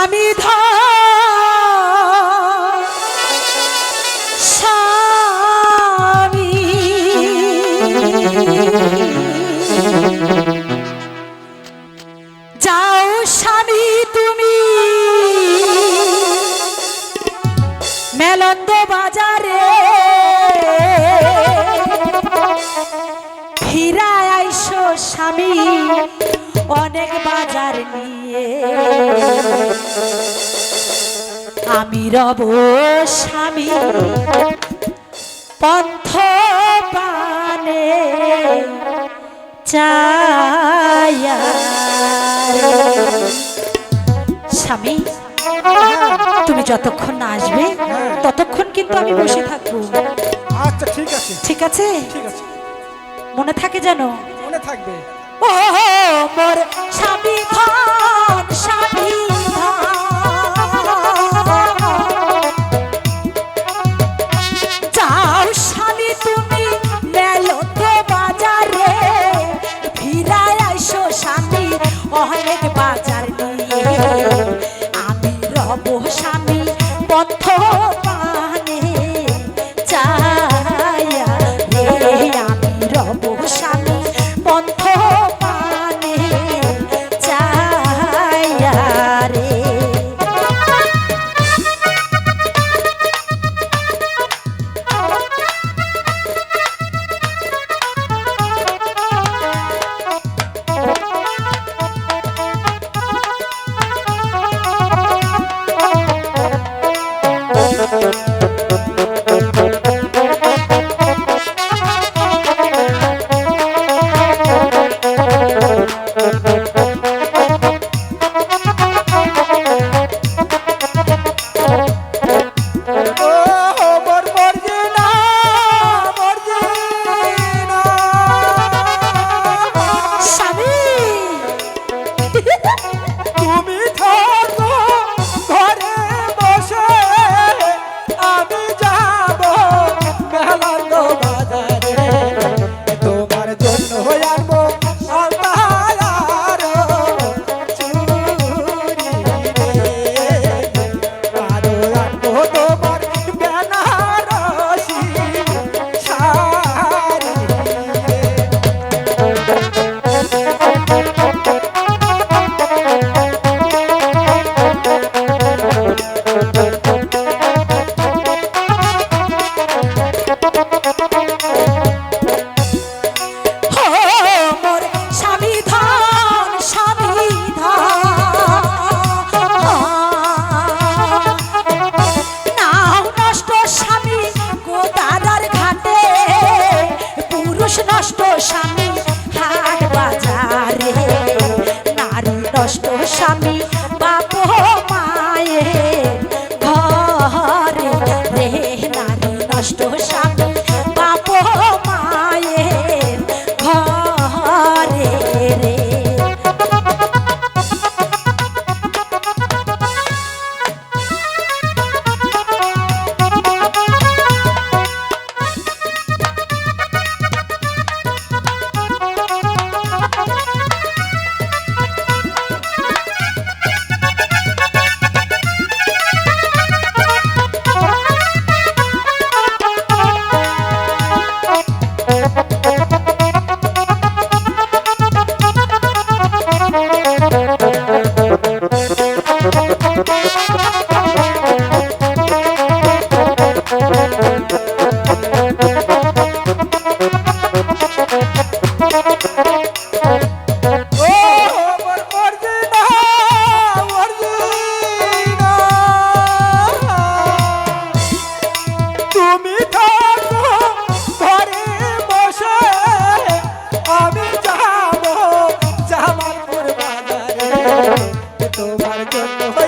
আমি স্বামী। যাও স্বামী তুমি। মেলন্দ বাজারে। হীরা আইসো স্বামী অনেক বাজার নিয়ে। আমি রব স্বামী। পথ পানে স্বামী তুমি যতক্ষণ না আসবে ততক্ষণ কিন্তু আমি বসে থাকব। আচ্ছা, ঠিক আছে। মনে থাকে যেন? মনে থাকবে। ও মোর স্বামী। জন্য